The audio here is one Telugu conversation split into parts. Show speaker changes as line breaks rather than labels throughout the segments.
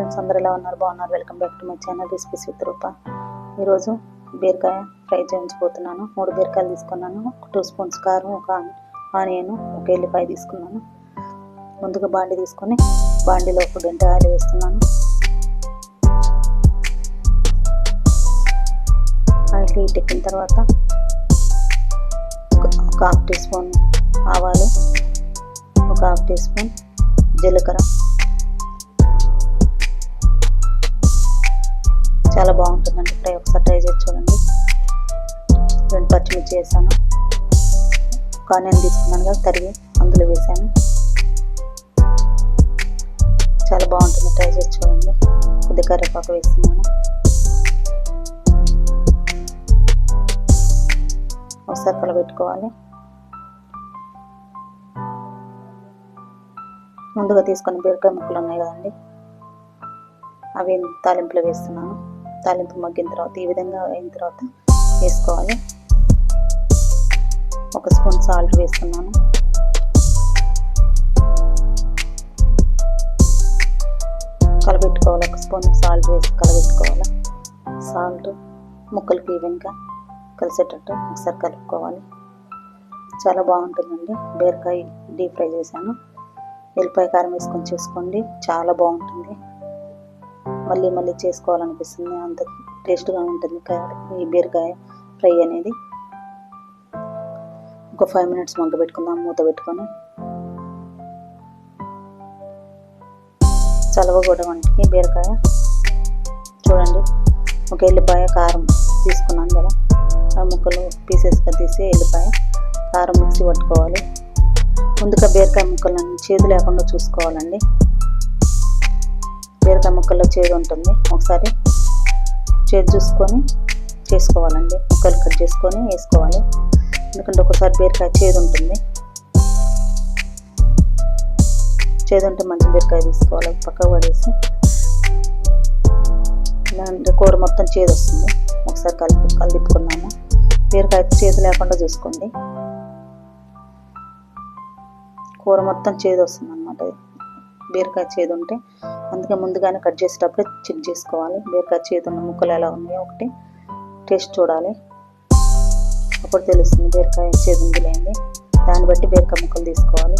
ఫ్రెండ్స్ అందరు ఎలా ఉన్నారు? బాగున్నారు? Welcome back to my channel recipes with Rupa ఈరోజు బీరకాయ ఫ్రై చేయించబోతున్నాను. మూడు బీరకాయలు తీసుకున్నాను. ఒక టూ స్పూన్స్ కారం ఒక ఆనియన్ ఒక ఎల్లిపాయ తీసుకున్నాను. ముందుగా బాండి తీసుకొని బాండీలో ఒక గంట ఆయిల్ వేస్తున్నాను. ఆయిల్ హీట్ ఎక్కిన తర్వాత ఒక ఒక హాఫ్ టీ స్పూన్ ఆవాలు ఒక హాఫ్ టీ స్పూన్ జీలకర్ర చాలా బాగుంటుందండి. ఫ్రై ఒకసారి ట్రై చేసి చూడండి. రెండు పచ్చిమిర్చి వేసాను. కానీ తీసుకున్నాను కదా తరిగి అందులో వేసాను. చాలా బాగుంటుంది. ట్రై చేసి చూడండి. కొద్ది కరివేపాకు వేస్తున్నాను. ఒకసారి కలబెట్టుకోవాలి. ముందుగా తీసుకున్న బీరకాయ ముక్కలు ఉన్నాయి కదండి. అవి తాలింపులో వేస్తున్నాను. తాలింపు మగ్గిన తర్వాత ఈ విధంగా అయిన తర్వాత వేసుకోవాలి. ఒక స్పూన్ సాల్ట్ వేస్తున్నాను కలబెట్టుకోవాలి. ఒక స్పూన్ సాల్ట్ వేసి కలబెట్టుకోవాలి. సాల్ట్ ముక్కలకి ఈవెన్గా కలిసేటట్టు ఒకసారి కలుపుకోవాలి. చాలా బాగుంటుందండి. బీరకాయ డీప్ ఫ్రై చేశాను. ఎల్లిపాయ కారం వేసుకొని చేసుకోండి. చాలా బాగుంటుంది. మళ్ళీ మళ్ళీ చేసుకోవాలనిపిస్తుంది. అంత టేస్ట్గా ఉంటుంది ఈ బీరకాయ ఫ్రై అనేది. ఒక ఫైవ్ మినిట్స్ మగ్గ పెట్టుకుందాం. మూత పెట్టుకొని చలవగూడ కూడా వంటికి బీరకాయ. చూడండి ఒక ఎల్లిపాయ కారం తీసుకున్నాను కదా. ఆ ముక్కలు పీసెస్గా తీసి ఎల్లిపాయ కారం మిక్సీ పట్టుకోవాలి. ముందుగా బీరకాయ ముక్కలను చేదు లేకుండా చూసుకోవాలండి. బీరకాయ ముక్కల్లో చేదు ఉంటుంది. ఒకసారి చేదు చూసుకొని చేసుకోవాలండి. ముక్కలు కట్ చేసుకొని వేసుకోవాలి. ఎందుకంటే ఒకసారి బీరకాయ చేదు ఉంటుంది. చేదు ఉంటే మంచి బీరకాయ తీసుకోవాలి. పక్కకు పడేసి ఇలాంటి కూర మొత్తం చేదు వస్తుంది. ఒకసారి కలిపి కలిపుకున్నాము బీరకాయ చేదు లేకుండా చూసుకోండి. కూర మొత్తం చేదు వస్తుంది అనమాట బీరకాయ చేదు ఉంటే అందుకే ముందుగానే కట్ చేసేటప్పుడు చెక్ చేసుకోవాలి. బీరకాయ చేదు ఉన్న ముక్కలు ఎలా ఉన్నాయో ఒకటి టేస్ట్ చూడాలి. అప్పుడు తెలుస్తుంది బీరకాయ చేదు ఉంది లేని దాన్ని బట్టి బీరకాయ ముక్కలు తీసుకోవాలి.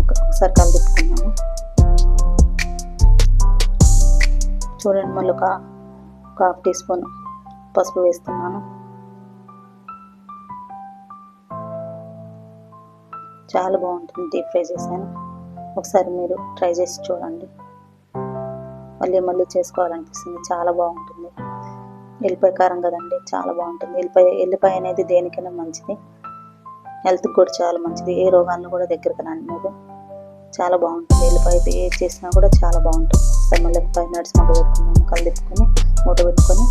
ఒకసారి కలిపుకున్నాము చూడండి మళ్ళీ ఒక హాఫ్ టీ స్పూన్ పసుపు వేస్తున్నాను. చాలా బాగుంటుంది డీప్ ఫ్రై చేశాను ఒకసారి మీరు ట్రై చేసి చూడండి. మళ్ళీ మళ్ళీ చేసుకోవాలనిపిస్తుంది. చాలా బాగుంటుంది. ఎల్లిపాయ కారం కదండి చాలా బాగుంటుంది. ఎల్లిపాయ ఎల్లిపాయ అనేది దేనికైనా మంచిది. హెల్త్కి కూడా చాలా మంచిది. ఏ రోగాలను కూడా దగ్గరకు రానివ్వదు. చాలా బాగుంటుంది. ఎల్లిపాయ ఏ చేసినా కూడా చాలా బాగుంటుంది. ఒకసారి మళ్ళీ ఫైవ్ మినిట్స్ మూత పెట్టుకున్నాము కలిదిప్పుకొని మూత పెట్టుకొని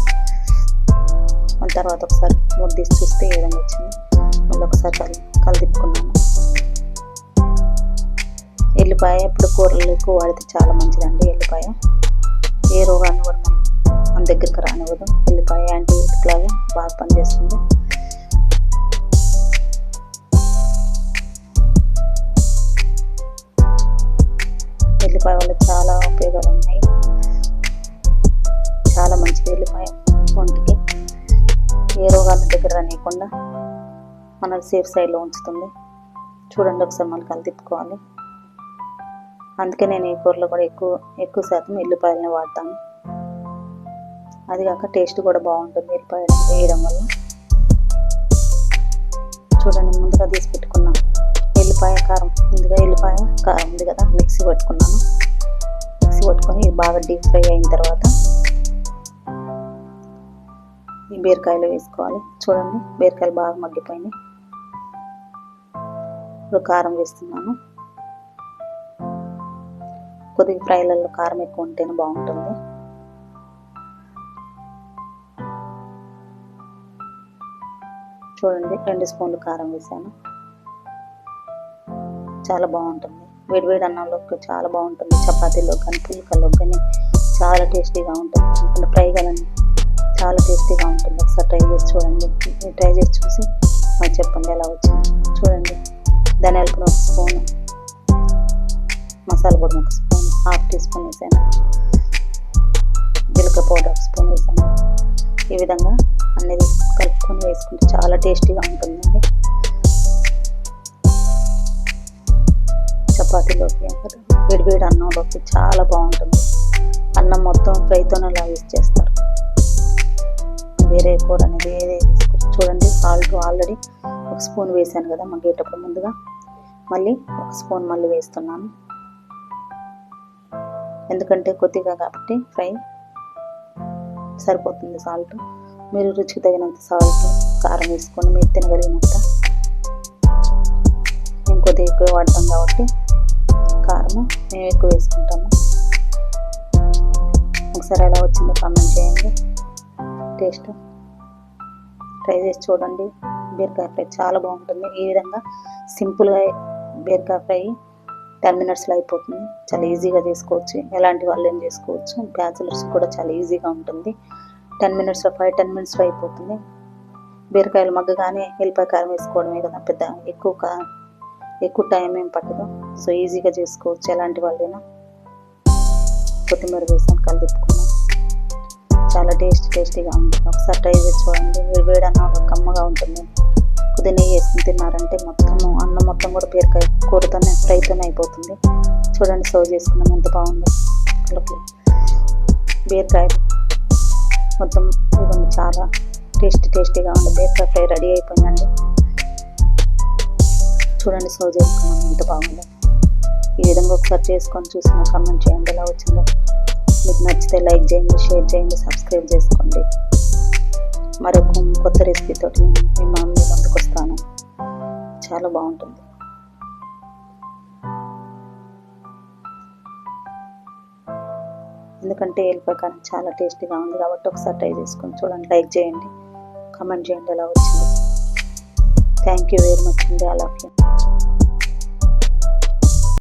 తర్వాత ఒకసారి మూత తీసి చూస్తే ఏ విధంగా వచ్చింది. మళ్ళీ ఒకసారి కలి కలిదిప్పుకున్నాము ఎల్లిపాయ ఇప్పుడు కూరలు ఎక్కువ వాడితే చాలా మంచిదండి ఎల్లిపాయ. ఏ రోగాన్ని కూడా మనం మన దగ్గరికి రానివ్వదు. ఎల్లిపాయ యాంటీబయాటిక్ లాగా బాగా పనిచేస్తుంది. ఎల్లిపాయ వల్ల చాలా ఉపయోగాలు ఉన్నాయి. చాలా మంచిది ఎల్లిపాయ ఒంటికి. ఏ రోగాల దగ్గర రానియకుండా మన సేఫ్ సైడ్లో ఉంచుతుంది. చూడండి ఒకసారి మనకి కలిసి తిప్పుకోవాలి. అందుకే నేను ఈ కూరలో కూడా ఎక్కువ ఎక్కువ శాతం ఎల్లిపాయలని వాడతాను. అది కాక టేస్ట్ కూడా బాగుంటుంది ఎల్లిపాయలు వేయడం వల్ల. చూడండి ముందుగా తీసి పెట్టుకున్నాను ఎల్లిపాయ కారం. ముందుగా ఎల్లిపాయ కారం ఉంది కదా మిక్సీ పట్టుకున్నాను. మిక్సీ పట్టుకొని బాగా డీప్ ఫ్రై అయిన తర్వాత ఈ బీరకాయలు వేసుకోవాలి. చూడండి బీరకాయలు బాగా మగ్గిపోయినాయి. ఇప్పుడు కారం వేస్తున్నాను. కొద్దిగా ఫ్రైలలో కారం ఎక్కువ ఉంటేనే బాగుంటుంది. చూడండి రెండు స్పూన్లు కారం వేసాను. చాలా బాగుంటుంది. వేడివేడి అన్నంలోకి చాలా బాగుంటుంది. చపాతీలో కానీ పుల్కల్లో కానీ చాలా టేస్టీగా ఉంటుంది. ఎందుకంటే ఫ్రై కానీ చాలా టేస్టీగా ఉంటుంది. ఒకసారి ట్రై చేసి చూడండి. ట్రై చేసి చూసి నాకు చెప్పండి ఎలా వచ్చింది. చూడండి ధనియాల పొడి ఒక స్పూన్ మసాలా పొడి ఒక స్పూన్. హాఫ్ టీ స్పూన్ వేసాను జీలకర్ర పౌడర్ ఒక స్పూన్ వేసాను ఈ విధంగా అన్ని తీసుకొని కలుపుకొని వేసుకుంటే చాలా టేస్టీగా ఉంటుందండి. చపాతీలోకి వేడి అన్నంలోకి చాలా బాగుంటుంది. అన్నం మొత్తం ఫ్రైతోనే అలా యూజ్ చేస్తారు. వేరే కూర అనేది వేరే చూడండి. సాల్ట్ ఆల్రెడీ ఒక స్పూన్ వేసాను కదా మగ్గేటప్పుడు ముందుగా. మళ్ళీ ఒక స్పూన్ మళ్ళీ వేస్తున్నాను. ఎందుకంటే కొద్దిగా కాబట్టి ఫ్రై సరిపోతుంది సాల్ట్. మీరు రుచికి తగినంత సాల్ట్ కారం వేసుకొని మీరు తినగలిగినంత. మేము కొద్దిగా ఎక్కువ వాడతాం కాబట్టి కారం మేము ఎక్కువ వేసుకుంటాము. ఒకసారి ఎలా వచ్చిందో కామెంట్ చేయండి. టేస్ట్ ట్రై చేసి చూడండి. బీరకాయ ఫ్రై చాలా బాగుంటుంది. ఈ విధంగా సింపుల్గా బీరకాయ ఫ్రై టెన్ మినిట్స్లో అయిపోతుంది. చాలా ఈజీగా చేసుకోవచ్చు. ఎలాంటి వాళ్ళు ఏం చేసుకోవచ్చు. బ్యాచులర్స్ కూడా చాలా ఈజీగా ఉంటుంది. టెన్ మినిట్స్లో ఫైవ్ టెన్ మినిట్స్లో అయిపోతుంది. బీరకాయలు మగ్గగానే ఎల్లిపాయ కారం వేసుకోవడమే కదా పెద్ద ఎక్కువ కా ఎక్కువ టైం ఏం పట్టదు. సో ఈజీగా చేసుకోవచ్చు ఎలాంటి వాళ్ళైనా. కొత్తిమీర వేసాను కలిపుకున్నాం చాలా టేస్ట్ టేస్టీగా ఉంది. ఒకసారి ట్రై చేసి చూడండి. వేడి వేడి అన్నం కమ్మగా ఉంటుంది. కొద్దిగా వేసుకుని తిన్నారంటే మొత్తము అన్నం మొత్తం కూడా బీరకాయ కూరతోనే ఫ్రైతోనే అయిపోతుంది. చూడండి సర్వ్ చేసుకున్నాం ఎంత బాగుందో. కలుపు బీరకాయ మొత్తం ఇవన్నీ చాలా టేస్టీ టేస్టీగా ఉంది. బీరకాయ ఫ్రై రెడీ అయిపోయిందండి. చూడండి సర్వ్ చేసుకున్నాం ఎంత బాగుందో. ఈ విధంగా ఒకసారి చేసుకొని చూసిన కామెంట్ చేయండి ఎలా వచ్చిందో. మీకు నచ్చితే లైక్ చేయండి షేర్ చేయండి సబ్స్క్రైబ్ చేసుకోండి. మరొక కొత్త రెసిపీతో నేను మీ మమ్మీ ముందుకు వస్తాను చాలా బాగుంటుంది. ఎందుకంటే ఎల్లిపాయ కారం చాలా టేస్టీగా ఉంది కాబట్టి ఒకసారి ట్రై చేసుకొని చూడండి. లైక్ చేయండి. కమెంట్ చేయండి ఎలా వచ్చింది. థ్యాంక్ యూ వెరీ మచ్ అండి. అలా